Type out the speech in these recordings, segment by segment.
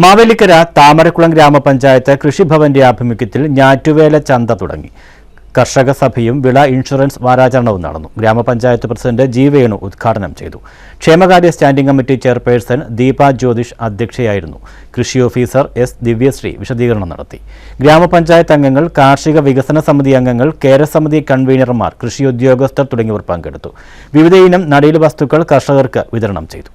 മാവേലിക്കര താമരക്കുളം ഗ്രാമപഞ്ചായത്ത് കൃഷിഭവന്റെ ആഭിമുഖ്യത്തിൽ ഞാറ്റുവേല ചന്ത തുടങ്ങി. കർഷക സഭയും വിള ഇൻഷുറൻസ് വാരാചരണവും നടന്നു. ഗ്രാമപഞ്ചായത്ത് പ്രസിഡന്റ് ജി വേണു ഉദ്ഘാടനം ചെയ്തു. ക്ഷേമകാര്യ standing committee chairperson Deepa Jyothish അധ്യക്ഷയായിരുന്നു. കൃഷി ഓഫീസർ എസ് ദിവ്യശ്രീ വിശദീകരണം നടത്തി. ഗ്രാമപഞ്ചായത്ത് അംഗങ്ങൾ കാർഷിക വികസന സമിതി അംഗങ്ങൾ കേരസമിതി കൺവീനർമാർ കൃഷി ഉദ്യോഗസ്ഥർ തുടങ്ങിയവർ പങ്കെടുത്തു. വിവിധയിനം നടീൽ വസ്തുക്കൾ കർഷകർക്ക് വിതരണം ചെയ്തു.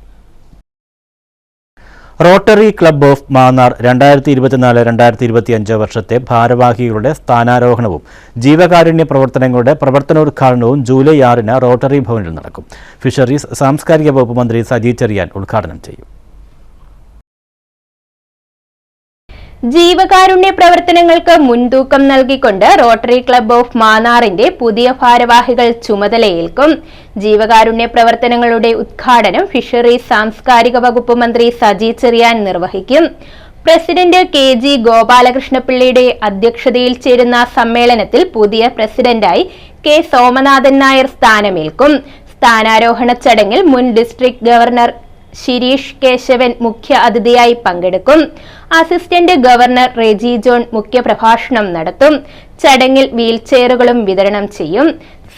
റോട്ടറി ക്ലബ്ബ് ഓഫ് മാന്നാർ രണ്ടായിരത്തി ഇരുപത്തിനാല് രണ്ടായിരത്തി ഇരുപത്തിയഞ്ച് വർഷത്തെ ഭാരവാഹികളുടെ സ്ഥാനാരോഹണവും ജീവകാരുണ്യ പ്രവർത്തനങ്ങളുടെ പ്രവർത്തനോദ്ഘാടനവും ജൂലൈ ആറിന് റോട്ടറി ഭവനിൽ നടക്കും. ഫിഷറീസ് സാംസ്കാരിക വകുപ്പ് മന്ത്രി സജി ചെറിയാൻ ഉദ്ഘാടനം ചെയ്യും. ജീവകാരുണ്യ പ്രവർത്തനങ്ങൾക്ക് മുൻതൂക്കം നൽകിക്കൊണ്ട് റോട്ടറി ക്ലബ്ബ് ഓഫ് മാന്നാറിന്റെ പുതിയ ഭാരവാഹികൾ ചുമതലയേൽക്കും. ജീവകാരുണ്യ പ്രവർത്തനങ്ങളുടെ ഉദ്ഘാടനം ഫിഷറീസ് സാംസ്കാരിക വകുപ്പ് മന്ത്രി സജി ചെറിയാൻ നിർവഹിക്കും. പ്രസിഡന്റ് കെ ജി ഗോപാലകൃഷ്ണപിള്ളയുടെ അധ്യക്ഷതയിൽ ചേരുന്ന സമ്മേളനത്തിൽ പുതിയ പ്രസിഡന്റായി കെ സോമനാഥൻ നായർ സ്ഥാനമേൽക്കും. സ്ഥാനാരോഹണ ചടങ്ങിൽ മുൻ ഡിസ്ട്രിക്ട് ഗവർണർ ശിരീഷ് കേശവൻ മുഖ്യ അതിഥിയായി പങ്കെടുക്കും. അസിസ്റ്റന്റ് ഗവർണർ റെജി ജോൺ മുഖ്യപ്രഭാഷണം നടത്തും. ചടങ്ങിൽ വീൽചെയറുകളും വിതരണം ചെയ്യും.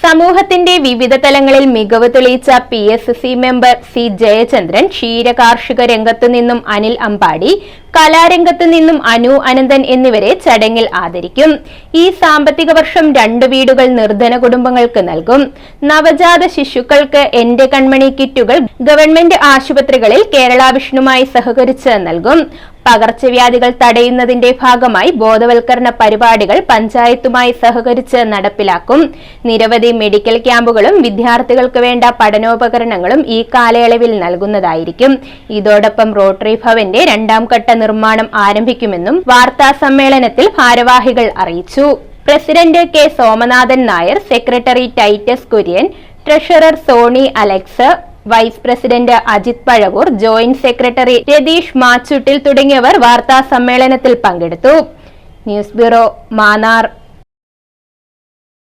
സമൂഹത്തിന്റെ വിവിധ തലങ്ങളിൽ മികവ് തെളിയിച്ച P S C member C Jayachandran ക്ഷീരകാർഷിക രംഗത്തു നിന്നും അനിൽ അമ്പാടി കലാരംഗത്തു നിന്നും അനു അനന്തൻ എന്നിവരെ ചടങ്ങിൽ ആദരിക്കും. ഈ സാമ്പത്തിക വർഷം രണ്ട് വീടുകൾ നിർധന കുടുംബങ്ങൾക്ക് നൽകും. നവജാത ശിശുക്കൾക്ക് എന്റെ കൺമണി കിറ്റുകൾ ഗവൺമെന്റ് ആശുപത്രികളിൽ കേരള വിഷ്ണുമായി സഹകരിച്ച് നൽകും. പകർച്ചവ്യാധികൾ തടയുന്നതിന്റെ ഭാഗമായി ബോധവൽക്കരണ പരിപാടികൾ പഞ്ചായത്തുമായി സഹകരിച്ച് നടപ്പിലാക്കും. നിരവധി മെഡിക്കൽ ക്യാമ്പുകളും വിദ്യാർത്ഥികൾക്ക് വേണ്ട പഠനോപകരണങ്ങളും ഈ കാലയളവിൽ നൽകുന്നതായിരിക്കും. ഇതോടൊപ്പം റോട്ടറി ഭവന്റെ രണ്ടാം ഘട്ട നിർമ്മാണം ആരംഭിക്കുമെന്നും വാർത്താ സമ്മേളനത്തിൽ ഭാരവാഹികൾ അറിയിച്ചു. President K. Somanathan Nair secretary Titus Kurian treasurer Sony Alex vice president Ajith Pazhavoor joint secretary Ratheesh Machuttil തുടങ്ങിയവർ വാർത്താ സമ്മേളനത്തിൽ പങ്കെടുത്തു. News bureau Mannar.